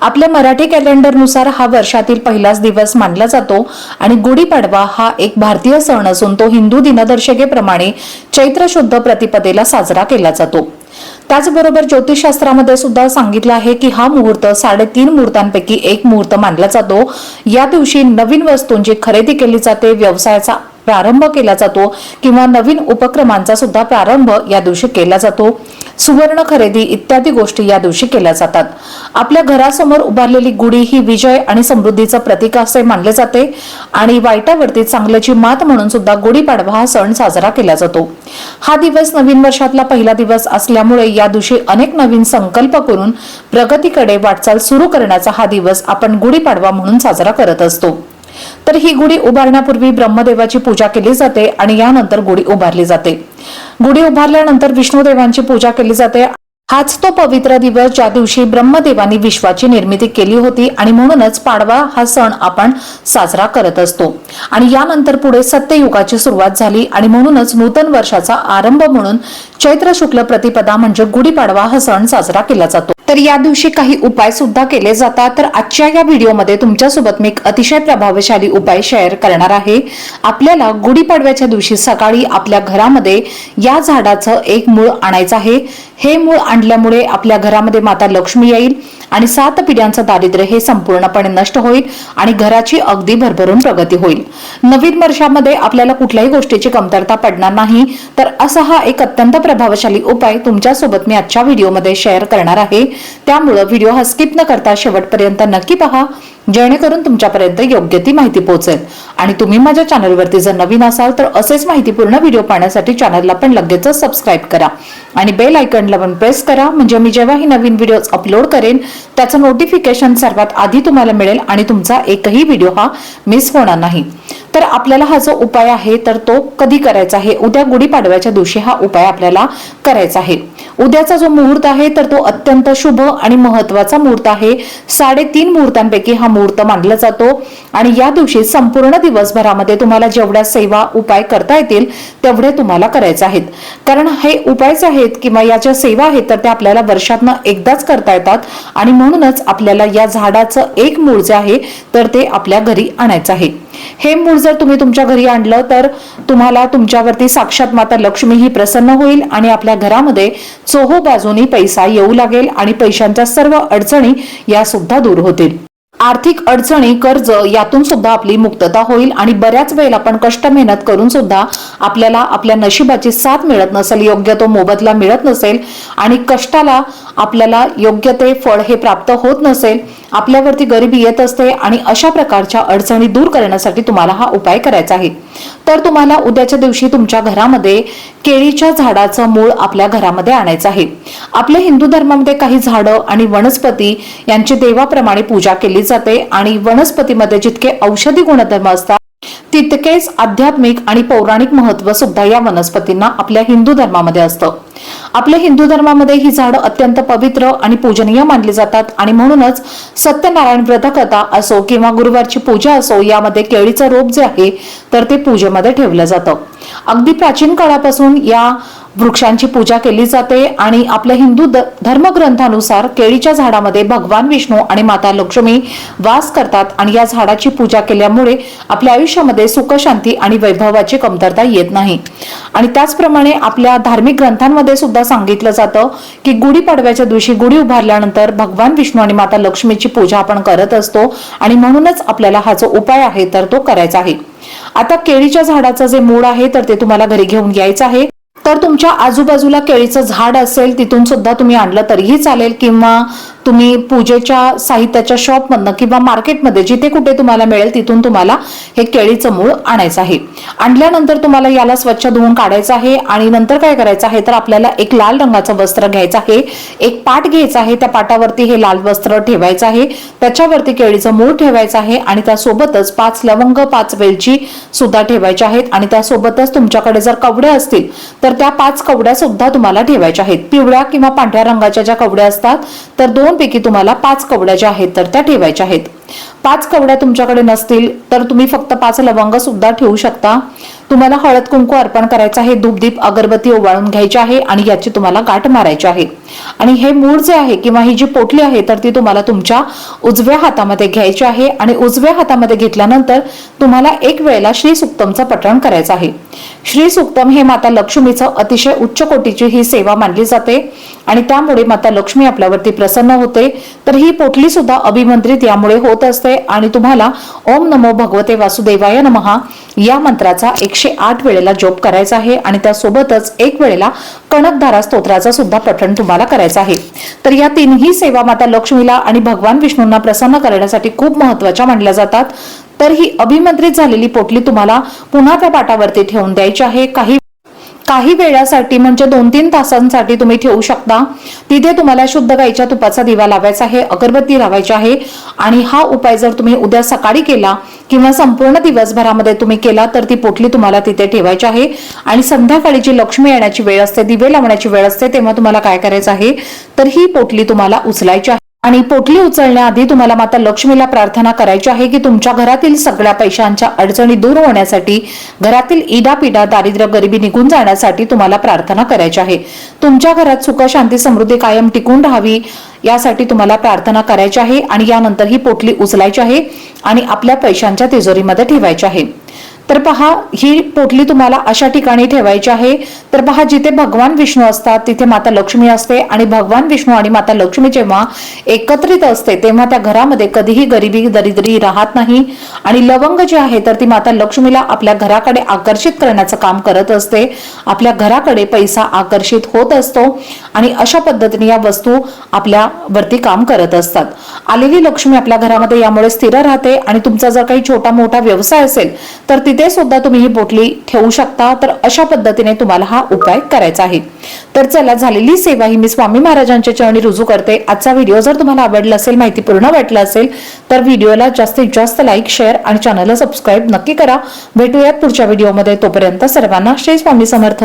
आपल्या मराठी कॅलेंडरनुसार हा वर्षातील पहिलाच दिवस मानला जातो आणि गुढीपाडवा हा एक भारतीय सण असून तो हिंदू दिनदर्शिकेप्रमाणे चैत्र शुद्ध प्रतिपदेला साजरा केला जातो. त्याचबरोबर ज्योतिषशास्त्रामध्ये सुद्धा सांगितलं आहे की हा मुहूर्त साडेतीन मुहूर्तांपैकी एक मुहूर्त मानला जातो. या दिवशी नवीन वस्तूंची खरेदी केली जाते. व्यवसायाचा प्रारंभ केला जातो किंवा नवीन उपक्रमांचा सुद्धा प्रारंभ या दिवशी केला जातो. सुवर्ण खरेदी इत्यादी गोष्टी या दिवशी केल्या जातात. आपल्या घरासमोर उभारलेली गुढी ही विजय आणि समृद्धीचं प्रतीक असे मानले जाते आणि वाईटावरती चांगल्याची मात म्हणून सुद्धा गुढीपाडवा हा सण साजरा केला जातो. हा दिवस नवीन वर्षातला पहिला दिवस असल्यामुळे या दिवशी अनेक नवीन संकल्प करून प्रगतीकडे वाटचाल सुरू करण्याचा हा दिवस आपण गुढीपाडवा म्हणून साजरा करत असतो. तर ही गुढी उभारण्यापूर्वी ब्रह्मदेवाची पूजा केली जाते आणि यानंतर गुढी उभारली जाते. गुढी उभारल्यानंतर विष्णुदेवांची पूजा केली जाते हाच तो पवित्र दिवस ज्या दिवशी ब्रह्मदेवानी विश्वाची निर्मिती केली होती आणि म्हणूनच पाडवा हा सण आपण साजरा करत असतो. आणि यानंतर पुढे सत्ययुगाची सुरुवात झाली आणि म्हणूनच नूतन वर्षाचा आरंभ म्हणून चैत्र शुक्ल प्रतिपदा म्हणजे गुढीपाडवा हा सण साजरा केला जातो. तर या दिवशी काही उपाय सुद्धा केले जातात तर आजच्या या व्हिडिओमध्ये तुमच्यासोबत मी एक अतिशय प्रभावशाली उपाय शेअर करणार आहे. आपल्याला गुढीपाडव्याच्या दिवशी सकाळी आपल्या घरामध्ये या झाडाचं एक मूळ आणायचं आहे. हे मूळ आणल्यामुळे आपल्या घरामध्ये माता लक्ष्मी येईल आणि सात पिढ्यांचं दारिद्र्य हे संपूर्णपणे नष्ट होईल आणि घराची अगदी भरभरून प्रगती होईल. नवीन वर्षामध्ये आपल्याला कुठल्याही गोष्टीची कमतरता पडणार नाही. तर असा हा एक अत्यंत प्रभावशाली उपाय तुमच्यासोबत मी आजच्या व्हिडिओमध्ये शेअर करणार आहे. त्यामुळं व्हिडिओ हा स्किप न करता शेवटपर्यंत नक्की पहा. जेणेकरून तुमच्यापर्यंत योग्य ती माहिती पोहोचेल. आणि तुम्ही माझ्या चॅनलवरती जर नवीन असाल तर असेच माहितीपूर्ण व्हिडिओ पाहण्यासाठी चॅनलला पण लगेचच सबस्क्राईब करा. आणि बेल आयकनला पण प्रेस करा. म्हणजे मी जेव्हा ही नवीन व्हिडिओ अपलोड करेन त्याचं नोटिफिकेशन सर्वात आधी तुम्हाला मिळेल आणि तुमचा एकही व्हिडिओ हा मिस होणार नाही. तर आपल्याला हा जो उपाय आहे तर तो कधी करायचा आहे? उद्या गुढीपाडव्याच्या दिवशी हा उपाय आपल्याला करायचा आहे. उद्याचा जो मुहूर्त आहे तर तो अत्यंत शुभ आणि महत्त्वाचा मुहूर्त आहे. साडेतीन मुहूर्तांपैकी हा मुहूर्त मानला जातो आणि या दिवशी संपूर्ण दिवसभरामध्ये तुम्हाला जेवढ्या सेवा उपाय करता येतील तेवढे तुम्हाला करायचे आहेत. कारण हे उपायच आहेत किंवा या ज्या सेवा आहेत तर त्या आपल्याला वर्षातनं एकदाच करता येतात आणि म्हणूनच आपल्याला या झाडाचं एक मूळ जे आहे तर ते आपल्या घरी आणायचं आहे. हे मूळ जर तुम्ही तुमच्या घरी आणलं तर तुम्हाला तुमच्यावरती साक्षात माता लक्ष्मी ही प्रसन्न होईल आणि आपल्या घरामध्ये चोहो बाजूनी पैसा येऊ लागेल आणि पैशांच्या सर्व अडचणी या सुद्धा दूर होतील. आर्थिक अडचणी कर्ज यातून सुद्धा आपली मुक्तता होईल आणि बऱ्याच वेळेला आपण कष्ट मेहनत करून सुद्धा आपल्याला आपल्या नशिबाची साथ मिळत नसेल योग्य तो मोबदला मिळत नसेल आणि कष्टाला आपल्याला योग्य ते फळ हे प्राप्त होत नसेल आपल्यावरती गरिबी येत असते आणि अशा प्रकारच्या अडचणी दूर करण्यासाठी तुम्हाला हा उपाय करायचा आहे. तर तुम्हाला उद्याच्या दिवशी तुमच्या घरामध्ये केळीच्या झाडाचं मूळ आपल्या घरामध्ये आणायचं आहे. आपल्या हिंदू धर्मामध्ये काही झाडं आणि वनस्पती यांची देवाप्रमाणे पूजा केली जाते आणि वनस्पतीमध्ये जितके औषधी गुणधर्म असतात तितकेच आध्यात्मिक आणि पौराणिक महत्त्व सुद्धा या वनस्पतींना आपल्या हिंदू धर्मामध्ये असतं. आपल्या हिंदू धर्मामध्ये ही झाडं अत्यंत पवित्र आणि पूजनीय मानली जातात आणि म्हणूनच सत्यनारायण व्रतकथा असो किंवा गुरुवारची पूजा असो यामध्ये केळीचं रोप जे आहे तर ते पूजेमध्ये ठेवलं जातं. अगदी प्राचीन काळापासून या वृक्षांची पूजा केली जाते आणि आपल्या हिंदू धर्मग्रंथानुसार केळीच्या झाडामध्ये भगवान विष्णू आणि माता लक्ष्मी वास करतात आणि या झाडाची पूजा केल्यामुळे आपल्या आयुष्यामध्ये सुख शांती आणि वैभवाची कमतरता येत नाही. आणि त्याचप्रमाणे आपल्या धार्मिक ग्रंथांमध्ये सुद्धा सांगितलं जातं की गुढीपाडव्याच्या दिवशी गुढी उभारल्यानंतर भगवान विष्णू आणि माता लक्ष्मीची पूजा आपण करत असतो आणि म्हणूनच आपल्याला हा जो उपाय आहे तर तो करायचा आहे. आता केळीच्या झाडाचं जे मूळ आहे तर ते तुम्हाला घरी घेऊन यायचं आहे. तर तुमच्या आजूबाजूला केळीचं झाड असेल तिथून सुद्धा तुम्ही आणलं तरीही चालेल किंवा तुम्ही पूजेच्या साहित्याच्या शॉपमधनं किंवा मार्केटमध्ये जिथे कुठे तुम्हाला मिळेल तिथून तुम्हाला हे केळीचं मूळ आणायचं आहे. आणल्यानंतर तुम्हाला याला स्वच्छ धुवून काढायचं आहे आणि नंतर काय करायचं आहे तर आपल्याला एक लाल रंगाचं वस्त्र घ्यायचं आहे एक पाट घ्यायचा आहे त्या पाटावरती हे लाल वस्त्र ठेवायचं आहे त्याच्यावरती केळीचं मूळ ठेवायचं आहे आणि त्यासोबतच पाच लवंग पाच वेलची सुद्धा ठेवायच्या आहेत आणि त्यासोबतच तुमच्याकडे जर कवड्या असतील तर त्या पाच कवड्या सुद्धा तुम्हाला ठेवायच्या आहेत. पिवळ्या किंवा पांढऱ्या रंगाच्या ज्या कवड्या असतात तर दोन पैकी तुम्हाला पाच कवड्या ज्या आहेत तर त्या ठेवायच्या आहेत. पाच कवड्या तुमच्याकडे नसतील तर तुम्ही फक्त पाच लवंग सुद्धा ठेवू शकता. तुम्हाला हळद कुंकू अर्पण करायचं आहे धूपदीप अगरबत्ती ओवाळून घ्यायची आहे आणि याची तुम्हाला गाठ मारायची आहे. आणि हे मूळ जे आहे किंवा ही जी पोटली आहे तर ती तुम्हाला तुमच्या उजव्या हातामध्ये घ्यायची आहे आणि उजव्या हातामध्ये घेतल्यानंतर तुम्हाला एक वेळेला श्री सुक्तमचं पठण करायचं आहे. श्री सुक्तम हे माता लक्ष्मीचं अतिशय उच्च कोटीची ही सेवा मानली जाते आणि त्यामुळे माता लक्ष्मी आपल्यावरती प्रसन्न होते. तर ही पोटली सुद्धा अभिमंत्रित यामुळे होत असते. आणि तुम्हाला ओम नमो भगवते वासुदेवाय नमहा या मंत्राचा एकशे आठ वेळेला जोप करायचा आहे आणि त्यासोबतच एक वेळेला कणकधारा स्तोत्राचा सुद्धा पठण तुम्हाला करायचं आहे. तर या तीनही सेवा माता लक्ष्मीला आणि भगवान विष्णूंना प्रसन्न करण्यासाठी खूप महत्त्वाच्या मानल्या जातात. तर ही अभिमंत्रित झालेली पोटली तुम्हाला पुन्हा त्या पाटावरती ठेवून द्यायची आहे. काही काही वेळासाठी म्हणजे दोन तीन तासांसाठी तुम्ही ठेवू शकता. तिथे तुम्हाला शुद्ध गाईच्या तुपाचा दिवा लावायचा आहे अगरबत्ती लावायची आहे. आणि हा उपाय जर तुम्ही उद्या सकाळी केला किंवा संपूर्ण दिवसभरामध्ये तुम्ही केला तर ती पोटली तुम्हाला तिथे ठेवायची आहे. आणि संध्याकाळी जी लक्ष्मी येण्याची वेळ असते दिवे लावण्याची वेळ असते तेव्हा तुम्हाला काय करायचं आहे? तर ही पोटली तुम्हाला उचलायची आहे. आणि पोटली उचलण्याआधी तुम्हाला माता लक्ष्मीला प्रार्थना करायची आहे की तुमच्या घरातील सगळ्या पैशांच्या अडचणी दूर होण्यासाठी घरातील इडापिडा दारिद्र्य गरिबी निघून जाण्यासाठी तुम्हाला प्रार्थना करायची आहे. तुमच्या घरात सुख शांती समृद्धी कायम टिकून राहावी यासाठी तुम्हाला प्रार्थना करायची आहे आणि यानंतर ही पोटली उचलायची आहे आणि आपल्या पैशांच्या तिजोरीमध्ये ठेवायची आहे. तर पहा ही पोटली तुम्हाला अशा ठिकाणी ठेवायची आहे. तर पहा जिथे भगवान विष्णू असतात तिथे माता लक्ष्मी असते. आणि भगवान विष्णू आणि माता लक्ष्मी जेव्हा एकत्रित असते तेव्हा त्या घरामध्ये कधीही गरिबी दरिद्री राहत नाही. आणि लवंग जे आहे तर ती माता लक्ष्मीला आपल्या घराकडे आकर्षित करण्याचं काम करत असते. आपल्या घराकडे पैसा आकर्षित होत असतो. आणि अशा पद्धतीने या वस्तू आपल्या वरती काम करत असतात. आलेली लक्ष्मी आपल्या घरामध्ये यामुळे स्थिर राहते. आणि तुमचा जर काही छोटा मोठा व्यवसाय असेल तर तिथे सुद्धा तुम्ही ही बोटली ठेवू शकता. तर अशा पद्धतीने तुम्हाला हा उपाय करायचा आहे. तर चला झालेली सेवा ही मी स्वामी महाराजांच्या चरणी रुजू करते. आजचा व्हिडिओ जर तुम्हाला आवडला असेल माहिती पूर्ण वाटला असेल तर व्हिडिओला जास्तीत जास्त लाईक शेअर आणि चॅनलला सबस्क्राईब नक्की करा. भेटूयात पुढच्या व्हिडिओमध्ये. तोपर्यंत सर्वांना श्री स्वामी समर्थ.